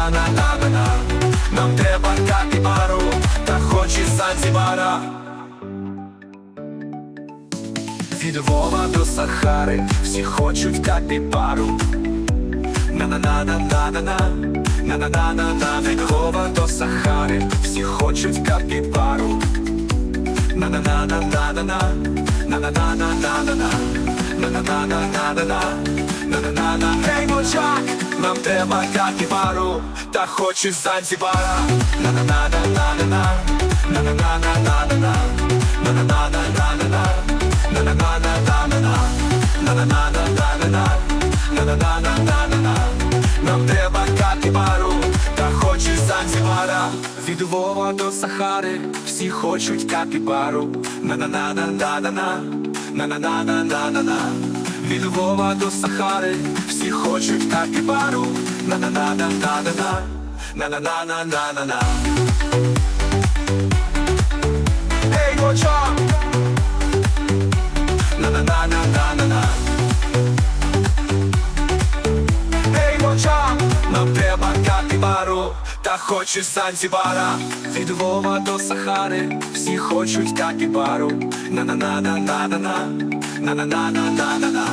На-на-на-на-на-на На-на-на-на-на-на На-на-на-на-на-на Нам треба капібару Та хоч із Занзібара Від Львова до Сахари Всі хочуть капібару На-на-на-на-на-на На-на-на-на-на Від Львова до Сахари Всі хочуть капібару На-на-на-на-на-на На-на-на-на-на-на На-на-на-на-на-на На-на-на-на Гей, мочак, нам треба капібару Та хоч із Занзібара. На-на-на-на-на-на На-на-на-на-на-на На-на-на-на-на-на На-на-на-на-на-на На-на-на-на-на-на На-на-на-на-на-на. Нам треба капібару Та хоч із Занзібара. Від Львова до Сахари Всі хочуть капібару На-на-на-на-на-на На-на-на-на-на-на Від Львова до Сахари. Всі хочуть капібару На-на-на-на-на-на На-на-на-на-на-на Та хоч Занзібара. Від Львова до Сахари. Всі хочуть капібару. На-на-на-на-на-на На-на-на-на-на-на